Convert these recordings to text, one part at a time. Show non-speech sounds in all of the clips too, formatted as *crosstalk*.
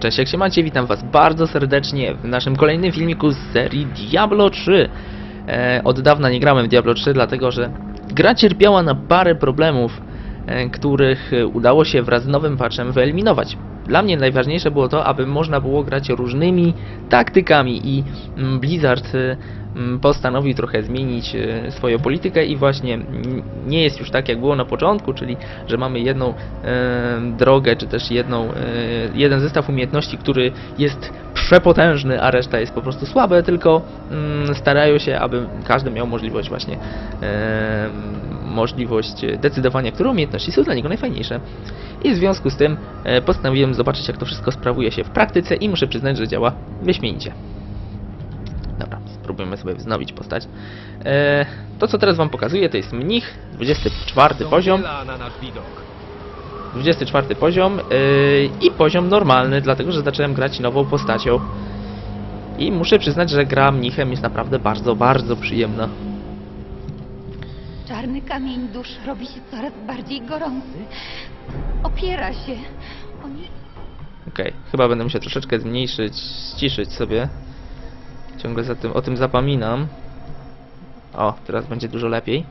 Cześć, jak się macie, witam was bardzo serdecznie w naszym kolejnym filmiku z serii Diablo 3. E, od dawna nie grałem w Diablo 3, dlatego że gra cierpiała na parę problemów, e, których e, udało się wraz z nowym patchem wyeliminować. Dla mnie najważniejsze było to, aby można było grać różnymi taktykami i mm, Blizzard e, mm, postanowił trochę zmienić e, swoją politykę i właśnie nie jest już tak jak było na początku, czyli że mamy jedną e, drogę, czy też jedną, jeden zestaw umiejętności, który jest przepotężny, a reszta jest po prostu słabe, tylko mm, starają się, aby każdy miał możliwość właśnie możliwość decydowania, które umiejętności są dla niego najfajniejsze. I w związku z tym e, postanowiłem zobaczyć, jak to wszystko sprawuje się w praktyce i muszę przyznać, że działa wyśmienicie. Dobra, spróbujemy sobie wznowić postać. E, to, co teraz wam pokazuję, to jest mnich, 24 poziom. na nasz widok. 24 poziom yy, i poziom normalny, dlatego że zacząłem grać nową postacią. I muszę przyznać, że gra mnichem jest naprawdę bardzo, bardzo przyjemna. Czarny kamień dusz robi się coraz bardziej gorący. Opiera się. Oni Okej, chyba będę musiał troszeczkę zmniejszyć, ściszyć sobie. Ciągle za tym, o tym zapominam. O, teraz będzie dużo lepiej.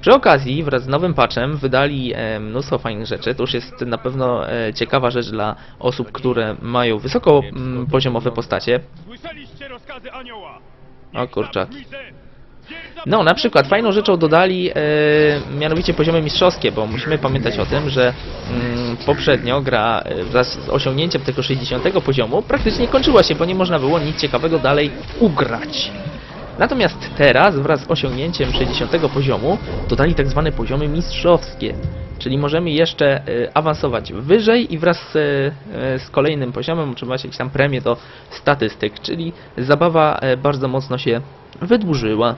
Przy okazji, wraz z nowym patchem wydali e, mnóstwo fajnych rzeczy. To już jest na pewno e, ciekawa rzecz dla osób, które mają wysoko mm, poziomowe postacie. Słyszeliście rozkazy anioła? O kurczaki. No, na przykład fajną rzeczą dodali e, mianowicie poziomy mistrzowskie, bo musimy pamiętać o tym, że mm, poprzednio gra e, wraz z osiągnięciem tego 60 poziomu praktycznie kończyła się, bo nie można było nic ciekawego dalej ugrać. Natomiast teraz wraz z osiągnięciem 60 poziomu dodali tak zwane poziomy mistrzowskie. Czyli możemy jeszcze e, awansować wyżej i wraz z, e, z kolejnym poziomem otrzymać jakieś tam premie do statystyk, czyli zabawa bardzo mocno się wydłużyła.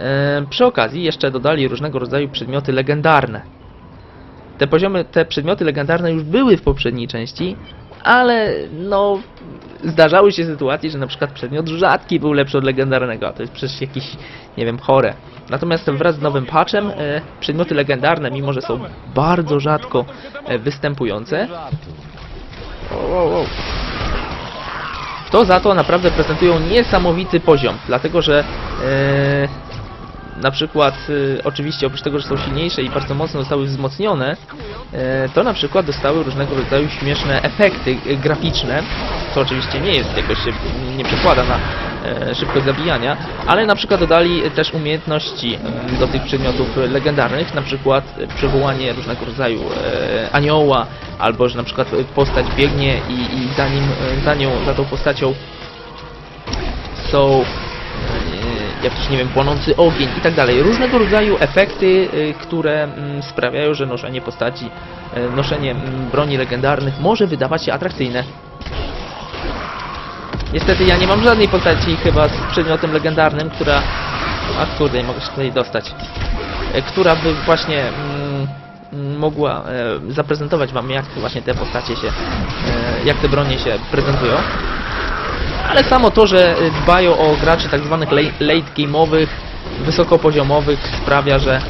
E, Przy okazji jeszcze dodali różnego rodzaju przedmioty legendarne. Te poziomy, te przedmioty legendarne już były w poprzedniej części, ale no zdarzały się sytuacje, że na przykład przedmiot rzadki był lepszy od legendarnego, a to jest przecież jakieś, nie wiem, chore. Natomiast wraz z nowym patchem e, przedmioty legendarne, mimo że są bardzo rzadko e, występujące, to za to naprawdę prezentują niesamowity poziom, dlatego że e, na przykład e, oczywiście oprócz tego, że są silniejsze i bardzo mocno zostały wzmocnione, e, to na przykład dostały różnego rodzaju śmieszne efekty e, graficzne, co oczywiście nie jest jakoś się nie przekłada na e, szybkość zabijania, ale na przykład dodali też umiejętności mm, do tych przedmiotów legendarnych, na przykład przywołanie różnego rodzaju e, anioła, albo że na przykład postać biegnie i, i za nim, za nią, za tą postacią są jakiś, nie wiem, płonący ogień i tak dalej. Różnego rodzaju efekty, e, które mm, sprawiają, że noszenie postaci, e, noszenie mm, broni legendarnych może wydawać się atrakcyjne. Niestety ja nie mam żadnej postaci chyba z przedmiotem legendarnym, która... A kurde, mogę się tutaj dostać. E, Która by właśnie mm, mogła e, zaprezentować wam jak właśnie te postacie się, e, jak te bronie się prezentują. Ale samo to, że y, dbają o graczy tak zwanych late game'owych, wysokopoziomowych sprawia, że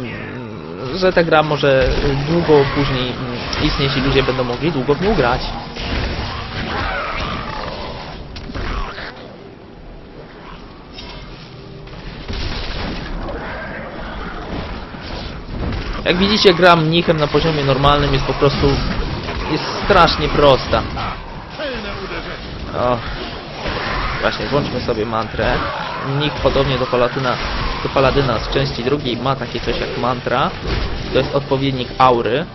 yy, że ta gra może długo później mm, istnieć i ludzie będą mogli długo w nią grać. Jak widzicie, gra mnichem na poziomie normalnym jest po prostu jest strasznie prosta. O, właśnie, włączmy sobie mantrę. Nick podobnie do Paladyna, do Paladyna z części drugiej ma takie coś jak mantra. To jest odpowiednik aury.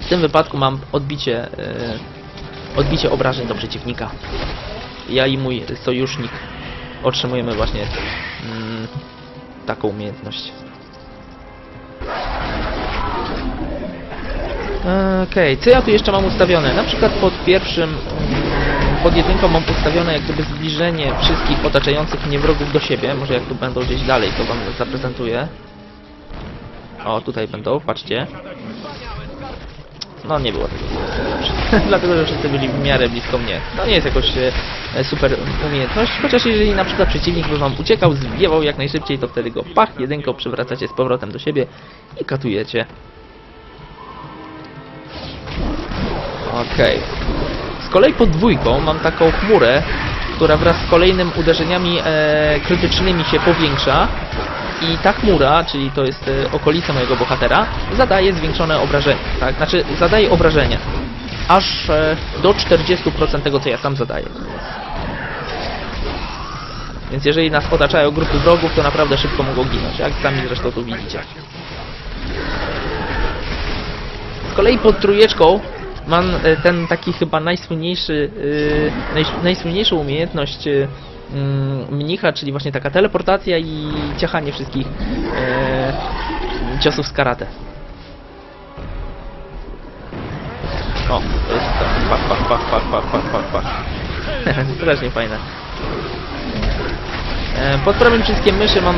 W tym wypadku mam odbicie, e, odbicie obrażeń do przeciwnika. Ja i mój sojusznik otrzymujemy właśnie mm, taką umiejętność. Okej, co ja tu jeszcze mam ustawione? Na przykład pod pierwszym mm, pod jedynką mam ustawione jak gdyby zbliżenie wszystkich otaczających mnie wrogów do siebie. Może jak tu będą gdzieś dalej, to wam zaprezentuję. O, tutaj będą, patrzcie. No nie było tego. *laughs* Dlatego, że wszyscy byli w miarę blisko mnie. To nie jest jakoś e, super umiejętność, chociaż jeżeli na przykład przeciwnik by wam uciekał, zwiewał jak najszybciej, to wtedy go pach, jedynką przywracacie z powrotem do siebie i katujecie. Okej. Okay. Z kolei pod dwójką mam taką chmurę, która wraz z kolejnymi uderzeniami e, krytycznymi się powiększa. I ta chmura, czyli to jest e, okolica mojego bohatera, zadaje zwiększone obrażenia. Tak? Znaczy, zadaje obrażenia. Aż e, do 40% tego, co ja sam zadaję. Więc jeżeli nas otaczają grupy wrogów, to naprawdę szybko mogą ginąć, jak sami zresztą tu widzicie. Z kolei pod trójeczką mam e, ten taki chyba najsłynniejszy, e, najsłynniejszą umiejętność e, mm, mnicha, czyli właśnie taka teleportacja i ciachanie wszystkich ciosów z karate. O, to jest to. Pach, pach, pach, pach, pach, pach, pach, pach. *laughs* Strasznie fajne. Pod prawym przyciskiem myszy mam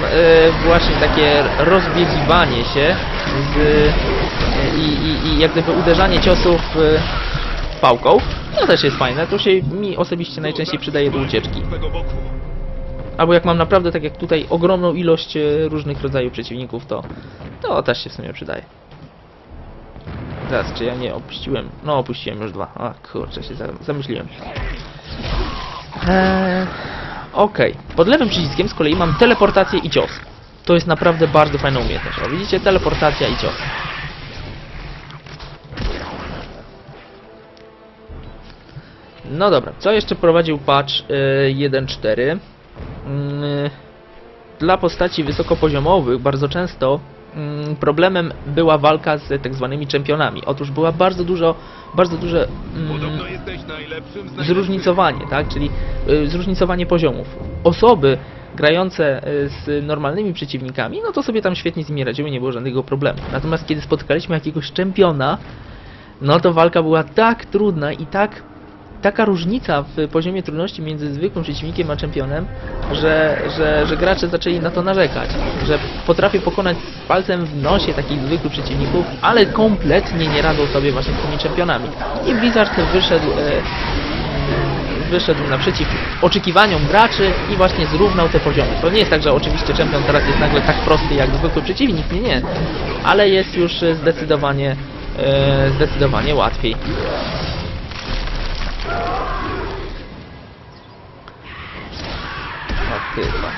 właśnie takie rozbiegiwanie się z, i, i, i jak gdyby uderzanie ciosów e, pałką. To też jest fajne, to się mi osobiście najczęściej przydaje do ucieczki. Albo jak mam naprawdę, tak jak tutaj, ogromną ilość e, różnych rodzajów przeciwników, to, to też się w sumie przydaje. Teraz, czy ja nie opuściłem? No, opuściłem już dwa. A, kurczę, się za- zamyśliłem. Eee, Okej. Pod lewym przyciskiem z kolei mam teleportację i cios. To jest naprawdę bardzo fajna umiejętność. O, widzicie? Teleportacja i cios. No dobra, co jeszcze prowadził patch y, 1.4? Mm, Dla postaci wysokopoziomowych bardzo często mm, problemem była walka z tak zwanymi czempionami. Otóż była bardzo dużo, bardzo duże mm, zróżnicowanie, tak? Czyli y, zróżnicowanie poziomów. Osoby grające y, z normalnymi przeciwnikami, no to sobie tam świetnie z nimi radziły, nie było żadnego problemu. Natomiast kiedy spotkaliśmy jakiegoś czempiona, no to walka była tak trudna i tak taka różnica w poziomie trudności między zwykłym przeciwnikiem a czempionem, że, że, że gracze zaczęli na to narzekać, że potrafię pokonać palcem w nosie takich zwykłych przeciwników, ale kompletnie nie radzą sobie właśnie z tymi czempionami. I Blizzard wyszedł, e, wyszedł naprzeciw oczekiwaniom graczy i właśnie zrównał te poziomy. To nie jest tak, że oczywiście czempion teraz jest nagle tak prosty jak zwykły przeciwnik, nie, nie, ale jest już zdecydowanie, e, zdecydowanie łatwiej. O ty, pa.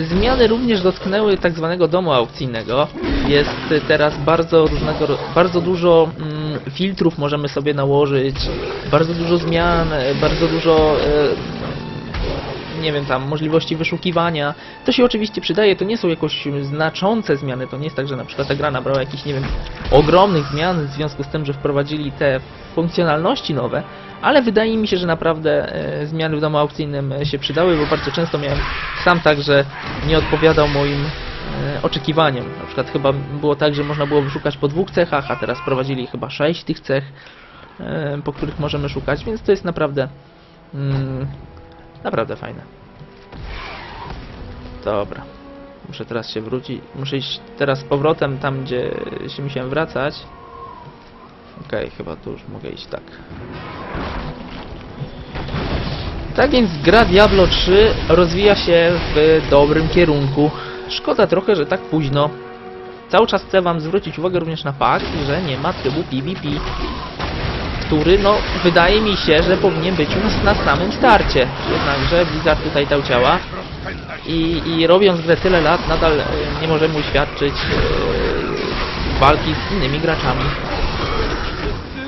Zmiany również dotknęły tak zwanego domu aukcyjnego. Jest teraz bardzo różnego, bardzo dużo mm, filtrów możemy sobie nałożyć, bardzo dużo zmian, bardzo dużo e, nie wiem, tam możliwości wyszukiwania. To się oczywiście przydaje, to nie są jakoś znaczące zmiany, to nie jest tak, że na przykład ta gra nabrała jakichś, nie wiem, ogromnych zmian w związku z tym, że wprowadzili te funkcjonalności nowe, ale wydaje mi się, że naprawdę e, zmiany w domu aukcyjnym się przydały, bo bardzo często miałem sam tak, że nie odpowiadał moim e, oczekiwaniom. Na przykład chyba było tak, że można było wyszukać po dwóch cechach, a teraz wprowadzili chyba sześć tych cech, e, po których możemy szukać, więc to jest naprawdę mm, Naprawdę fajne. Dobra. Muszę teraz się wrócić. Muszę iść teraz z powrotem tam, gdzie się musiałem wracać. Okej, chyba tu już mogę iść tak. Tak więc gra Diablo 3 rozwija się w dobrym kierunku. Szkoda trochę, że tak późno. Cały czas chcę wam zwrócić uwagę również na fakt, że nie ma trybu PvP który, no, wydaje mi się, że powinien być już na samym starcie. Jednakże Blizzard tutaj dał ciała i, i robiąc grę tyle lat, nadal e, nie możemy uświadczyć e, walki z innymi graczami.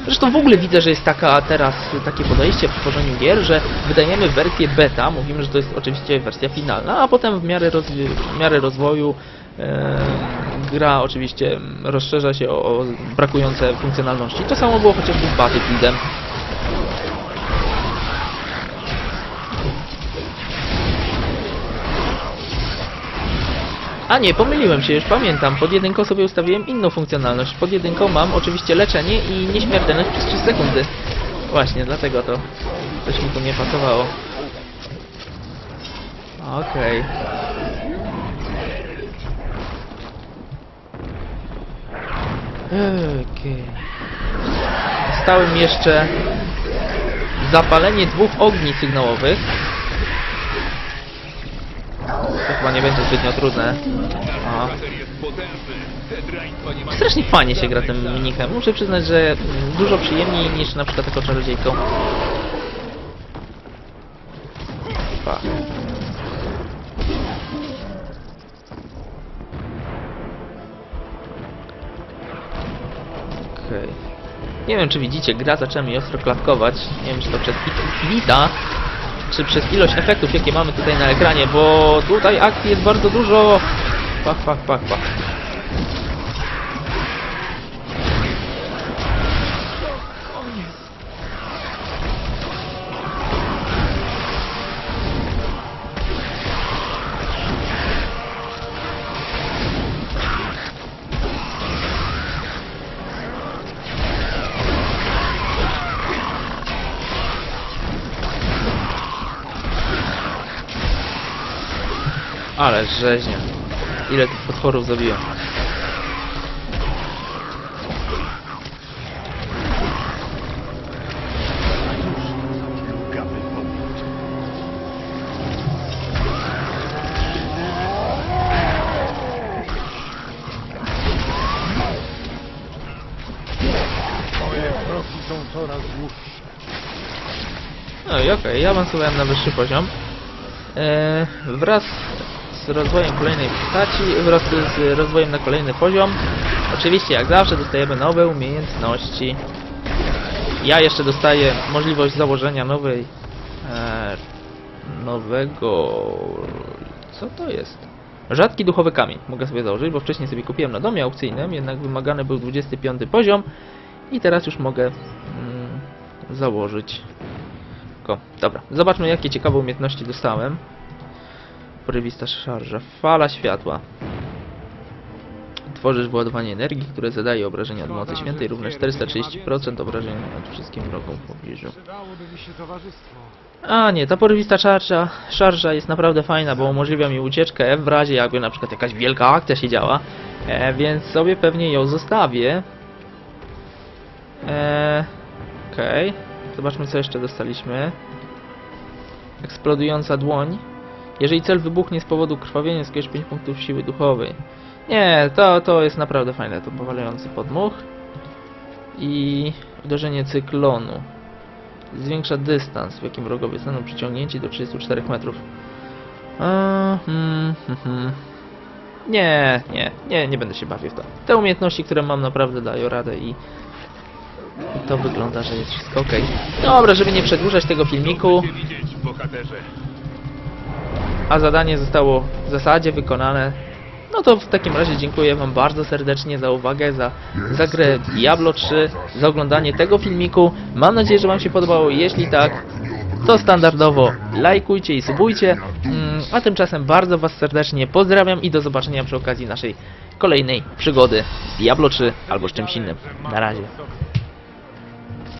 Zresztą w ogóle widzę, że jest taka teraz takie podejście w tworzeniu gier, że wydajemy wersję beta, mówimy, że to jest oczywiście wersja finalna, a potem w miarę, rozwi- w miarę rozwoju e, gra oczywiście rozszerza się o, o brakujące funkcjonalności. To samo było chociażby z Battlefieldem. A nie, pomyliłem się, już pamiętam. Pod jedynką sobie ustawiłem inną funkcjonalność. Pod jedynką mam oczywiście leczenie i nieśmiertelność przez 3 sekundy. Właśnie, dlatego to coś mi tu nie pasowało. Okej. Okej. Stałem jeszcze zapalenie dwóch ogni sygnałowych. Tak chyba nie będzie zbytnio trudne. Mają... Strasznie fajnie się gra tym minikiem. Muszę przyznać, że dużo przyjemniej niż na przykład taką czarodziejką. Nie wiem, czy widzicie, gra zaczęła mi ostro klatkować. Nie wiem, czy to przez bit- bita, czy przez ilość efektów, jakie mamy tutaj na ekranie, bo tutaj akcji jest bardzo dużo. Pach, pach, pach, pach. Ale rzeźnia. Ile tych potworów zabiłem. No i okej, ja awansowałem na wyższy poziom. Eee, wraz z rozwojem kolejnej postaci, wraz z rozwojem na kolejny poziom, oczywiście jak zawsze dostajemy nowe umiejętności. Ja jeszcze dostaję możliwość założenia nowej, eee, nowego, co to jest? Rzadki duchowy kamień mogę sobie założyć, bo wcześniej sobie kupiłem na domie aukcyjnym, jednak wymagany był 25 poziom i teraz już mogę mm, założyć Ko. Dobra, zobaczmy jakie ciekawe umiejętności dostałem. Porywista szarża. Fala światła. Tworzysz wyładowanie energii, które zadaje obrażenia od mocy świętej równe 430% obrażeń nad wszystkim wrogom w pobliżu. A nie, ta porywista szarża, szarża jest naprawdę fajna, bo umożliwia mi ucieczkę w razie jakby na przykład jakaś wielka akcja się działa. E, więc sobie pewnie ją zostawię. E, Okej. Zobaczmy co jeszcze dostaliśmy. Eksplodująca dłoń. Jeżeli cel wybuchnie z powodu krwawienia, zgryź 5 punktów siły duchowej. Nie, to, to jest naprawdę fajne. To powalający podmuch. I uderzenie cyklonu. Zwiększa dystans, w jakim wrogowie zostaną przyciągnięci do 34 metrów. A, hmm, hmm, hmm. Nie, nie, nie, nie będę się bawił w to. Te umiejętności, które mam, naprawdę dają radę i, i to wygląda, że jest wszystko ok. Dobra, żeby nie przedłużać tego filmiku. A zadanie zostało w zasadzie wykonane. No to w takim razie dziękuję Wam bardzo serdecznie za uwagę, za, za grę Diablo 3, za oglądanie tego filmiku. Mam nadzieję, że Wam się podobało. Jeśli tak, to standardowo lajkujcie i subujcie. Mm, A tymczasem bardzo Was serdecznie pozdrawiam i do zobaczenia przy okazji naszej kolejnej przygody z Diablo 3 albo z czymś innym. Na razie.